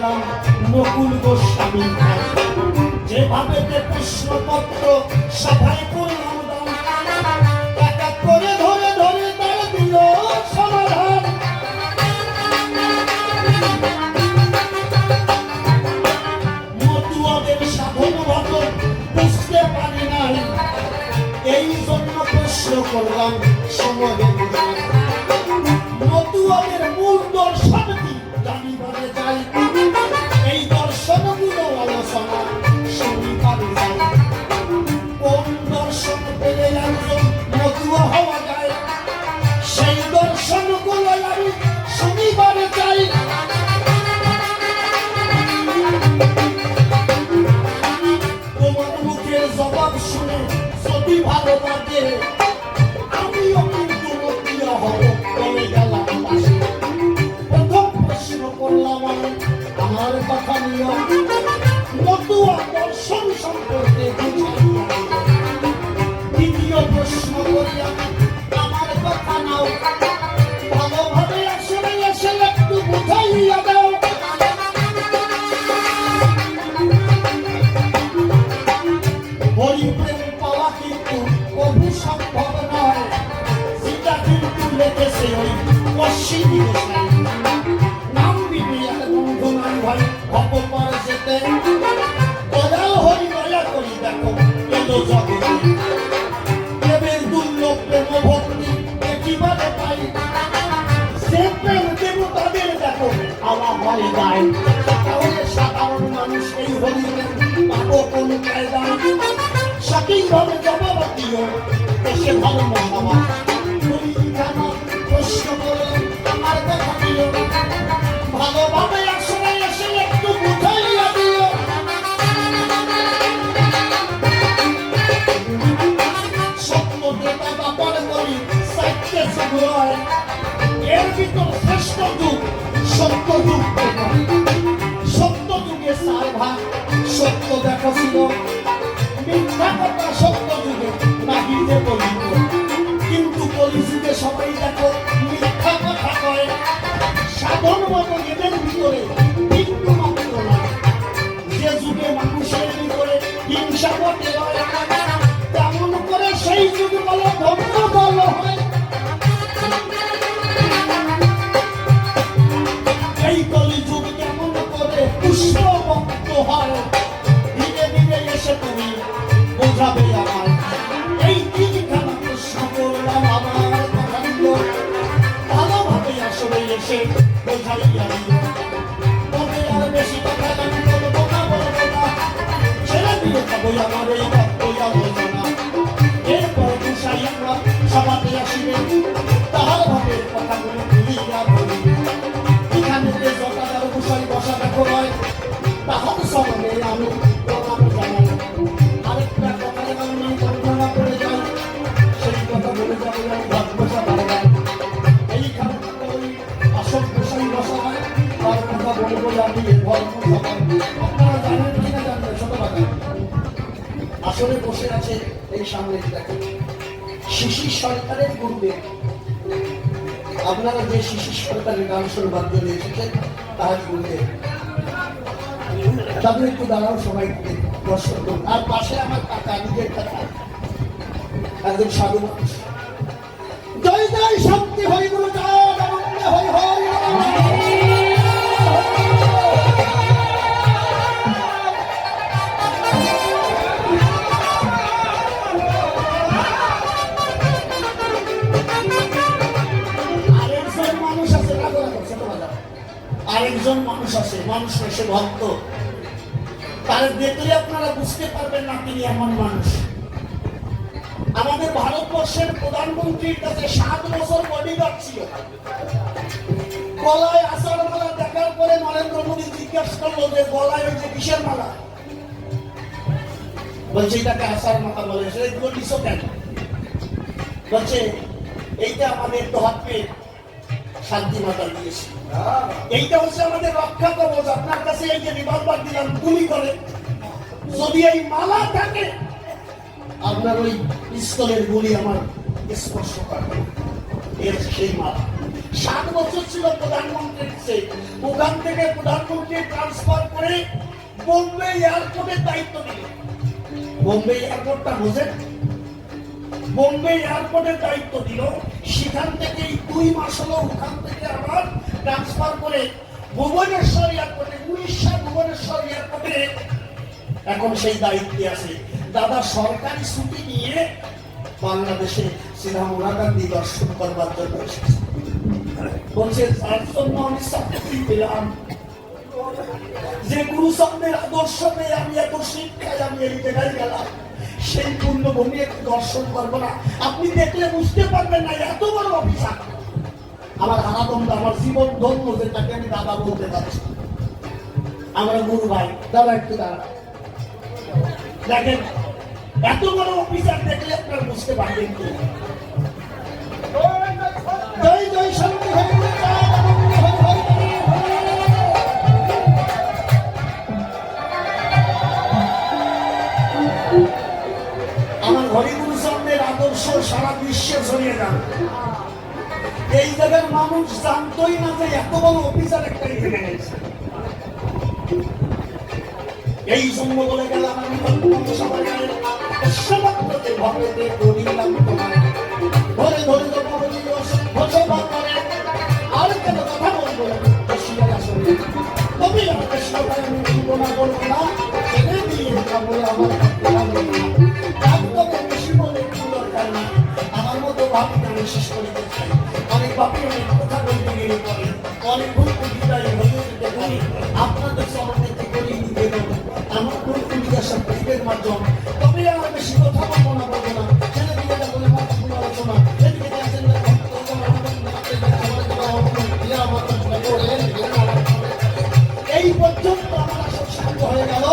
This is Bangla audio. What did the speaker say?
গেলাম নকুল গোস্বামী। যেভাবে প্রশ্নপত্র সভায় করলাম এক এক করে ধরে ধরে তার দিল বুঝতে পারি নাই। এই জন্য প্রশ্ন করলাম সমাজের মতুয়াদের ভালো লাগে লেগেছে ওই অশ্বিনী নাম বিবিয়ার বন্ধু নাই ভাই ভগবান যেতে দয়াল হরি দয়া করি দেখো এলো জগতে আমার সাধারণ মানুষ এই হরিপ্রেম পাবো কোন কায়দায় সঠিকভাবে জবাব দিও দেশে ভালো মহামা প্রশ্ন করে আমার কথা দিও ভালোভাবে আসলে বসে আছে এই সামনে দেখেন। শিশির সরকারের পূর্বে। আপনারা যে শিশির সরকারের গান শুনবার জন্য এসেছেন, তার পূর্বে। তাদের একটু দাঁড়াও, সবাই দর্শন করুন। আর পাশে আমার কাকা, নিজের কাকা। একজন সাধু মানুষ। জয় জয় শান্তি হরি আরেকজন মানুষ আছে, মানুষ সে ভক্ত। তার দেখলে আপনারা বুঝতে পারবেন না তিনি এমন মানুষ। আমাদের ভারতবর্ষের প্রধানমন্ত্রীর কাছে সাত বছর বডিগার্ড ছিল। গলায় আষাঢ় মালা দেখার পরে নরেন্দ্র মোদী জিজ্ঞাসা করল যে, গলায় যে কিসের মালা? বলছে, এটাকে আষাঢ় মালা বলে। সেগুলো কেন? বলছে, এইটা আমাদের দহাতকে শান্তি মাতা দিয়েছে। এইটা হচ্ছে আমাদের রক্ষা কবচ। আপনার কাছে এই যে রিভলভার দিলাম, গুলি করে। যদি এই মালা থাকে, আপনার ওই পিস্তলের গুলি আমার স্পর্শ করবে। এর সেই মালা। সাত বছর ছিল প্রধানমন্ত্রীর seat। ওখান থেকে প্রধানমন্ত্রী ট্রান্সফার করে বোম্বে এয়ারপোর্টের দায়িত্ব নিল বোম্বে এয়ারপোর্টটা বোঝেন? বোম্বে এয়ারপোর্টের দায়িত্ব দিল। সেখান থেকে দুই মাস হলো ওখান থেকে আবার ট্রান্সফার করে ভুবনেশ্বর এয়ারপোর্টে উড়িষ্যা ভুবনেশ্বর এয়ারপোর্টে এখন সেই দায়িত্বে আছে। দাদা সরকারি ছুটি নিয়ে বাংলাদেশে শ্রীরাম গান্ধী দর্শন করবার জন্য এসেছে। বলছে তার জন্য আমি পেলাম। যে আদর্শ পেয়ে আমি এত শিক্ষায় আমি এই জায়গায় গেলাম। সেই পূর্ণভূমি একটু দর্শন করব না আপনি দেখলে বুঝতে পারবেন না এত বড় অফিসার আমার আনন্দ আমার জীবন ধন্য যে তাকে আমি দাদা বলতে পারছি আমার গুরু ভাই দাদা একটু দাঁড়া দেখেন এত বড় অফিসার দেখলে আপনারা বুঝতে পারবেন জয় জয় শান্তি বিশ্বে এই জায়গার মানুষ জানতোই না যে এত বড় অফিসার একটা এখানে গেছে এই জন্য বলে গেলাম আমি সবাই ভবেতে করিলাম তোমায় ধরে ধরে কেন কথা বলব বসিয়া আসলে তবে আমাকে সবাই আমি বলব না বলব না। ছেড়ে দিয়ে যাব আমার আমি শেষ অনেক ভাবি অনেক কথা বলতে পরে অনেক ভুল বিদায় হয়ে যেতে পারে আপনাদের থেকে নিতে দেবো আমার ভুল জিজ্ঞাসা প্রতীকের মাধ্যম। তবে আমার বেশি কথা বলব না বলব না। ছেলে দিকে যা বলে আলোচনা। এদিকে দেখছেন না, এই পর্যন্ত আমার আসল শান্ত হয়ে গেল।